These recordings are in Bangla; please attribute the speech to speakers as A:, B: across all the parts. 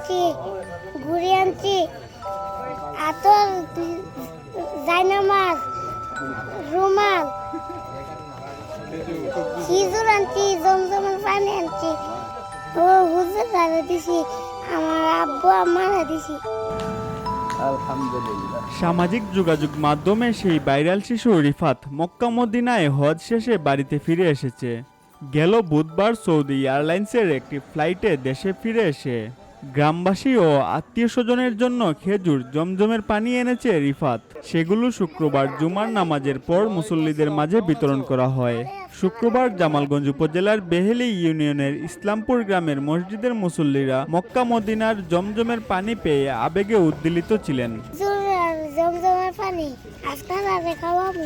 A: আনছি ঘুড়ি আনছি। আতর জাইনামাজ রুমাল খিজুর আনছি জমজমের পানি আনছি। ও হুজুর দাদা দিছি আমার আব্বু আমার দিছি।
B: সামাজিক যোগাযোগ মাধ্যমে সেই ভাইরাল শিশু রিফাত মক্কা মদিনায় হজ শেষে বাড়িতে ফিরে এসেছে। গেল বুধবার সৌদি এয়ারলাইন্সের একটি ফ্লাইটে দেশে ফিরে এসে। গ্রামবাসী ও আত্মীয় স্বজনের জন্য খেজুর, জমজমের পানি এনেছে রিফাত। সেগুলো শুক্রবার জুমার নামাজের পর মুসল্লিদের মাঝে বিতরণ করা হয়। শুক্রবার জামালগঞ্জ উপজেলার বেহেলি ইউনিয়নের ইসলামপুর গ্রামের মসজিদের মুসল্লিরা মক্কা মদিনার জমজমের পানি পেয়ে আবেগে উদ্দিলিত ছিলেন।
A: পানি আপনারা খাওয়াবো।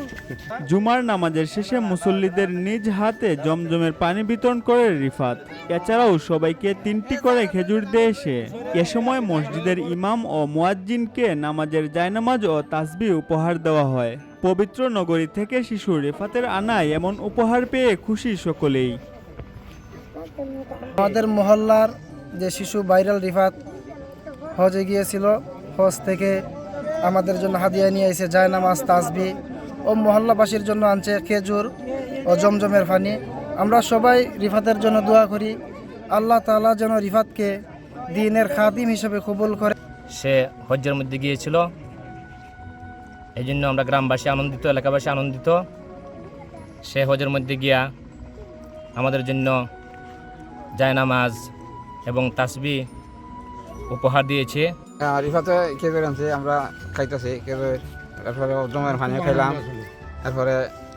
B: জুমার নামাজের শেষে মুসল্লিদের নিজ হাতে জমজমের পানি বিতরণ করে রিফাত। এছাড়াও সবাইকে তিনটি করে খেজুর দিয়ে এসে এ সময় মসজিদের ইমাম ও মুয়াজ্জিনকে নামাজের জায়নামাজ ও তাসবি উপহার দেওয়া হয়। পবিত্র নগরী থেকে শিশু রিফাতের আনায় এমন উপহার পেয়ে খুশি সকলেই।
C: আমাদের মহল্লার যে শিশু ভাইরাল রিফাত হজে গিয়েছিল হজ থেকে আমাদের জন্য হাদিয়া নিয়ে এসে জায়নামাজ তাসবি ও মহল্লাবাসীর জন্য আনছে খেজুর ও জমজমের পানি আমরা সবাই রিফাতের জন্য দোয়া করি। আল্লাহ তাআলা যেন রিফাতকে দিনের খাদিম হিসেবে কবুল করে।
D: সে হজ্জের মধ্যে গিয়েছিল। এই জন্য আমরা গ্রামবাসী আনন্দিত, এলাকাবাসী আনন্দিত। সে হজের মধ্যে গিয়া আমাদের জন্য জায়নামাজ এবং তাসবি উপহার দিয়েছে।
E: আহ, রিফাতে খেজুর আনছে? আমরা খাইতেছি। খেজুর তারপরে জমের পানি খাইলাম। তারপরে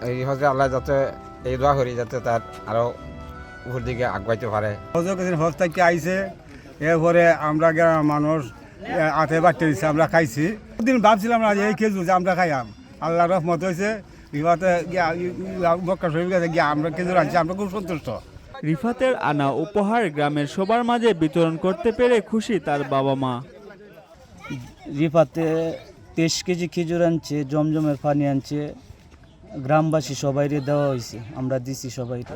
E: এই রিফাতে আল্লাহ যাতে এই দোয়া করি যাতে তার আরও উপর দিকে আগাইতে পারে।
F: হজ থেকে আইছে। এরপরে আমরা গ্রামের মানুষ আতে বাড়তে দিচ্ছে আমরা খাইছি। দিন ভাবছিলাম না যে এই খেজুর যে আমরা খাইয়াম। আল্লাহ রহমত হয়েছে বিবাহতে গিয়া মক্কা শরীফ গেছে গিয়া আমরা খেজুর আনছি আমরা খুব সন্তুষ্ট।
B: রিফাতের আনা উপহার গ্রামের সবার মাঝে বিতরণ করতে পেরে খুশি তার বাবা মা।
G: রিফাতে তেইশ কেজি খেজুর আনছে জমজমের পানি আনছে গ্রামবাসী সবাইরে দেওয়া হয়েছে আমরা দিছি সবাইকে।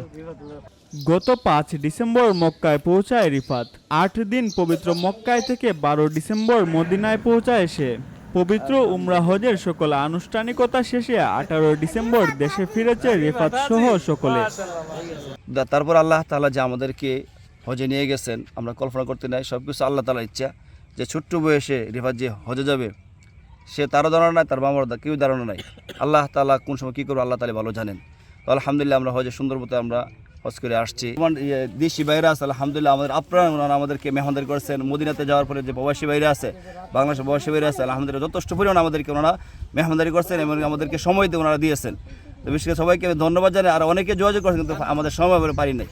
B: গত পাঁচ ডিসেম্বর মক্কায় পৌঁছায় রিফাত। আট দিন পবিত্র মক্কায় থেকে বারো ডিসেম্বর মদিনায় পৌঁছায় সে। পবিত্র উমরা হজের সকল আনুষ্ঠানিকতা শেষে আঠারো ডিসেম্বর দেশে ফিরেছে রিফাত সহ সকলে।
H: তারপর আল্লাহ তাআলা যে আমাদেরকে হজে নিয়ে গেছেন আমরা কল্পনা করতে নাই সব কিছু আল্লাহ তালা ইচ্ছা। যে ছোট্ট বয়সে রিফাত যে হজে যাবে সে তারও ধারণা নাই তার বাবার কেউ ধারণা নাই। আল্লাহ তালা কোন সময় কী করব আল্লাহ তালা ভালো জানেন। তো আলহামদুলিল্লাহ আমরা হজে সুন্দর মতো আমরা হজ করে আসছি। ইয়ে, দেশি বাইরে আছে আলহামদুলিল্লাহ আমাদের আপনারা ওনারা আমাদেরকে মেহমানদারি করেছেন। মদিনাতে যাওয়ার পরে যে প্রবাসী বাইরে আছে বাংলাদেশের প্রবাসী বাইরে আছে আলহামদুলিল্লাহ যথেষ্ট পরিমাণ আমাদেরকে ওনারা মেহমানদারি করছেন এবং আমাদেরকে সময় দিয়ে ওনারা দিয়েছেন। তো বিশেষ করে ধন্যবাদ জানাই। আর অনেকে যোগাযোগ করেছেন কিন্তু আমাদের সময় পারি নাই।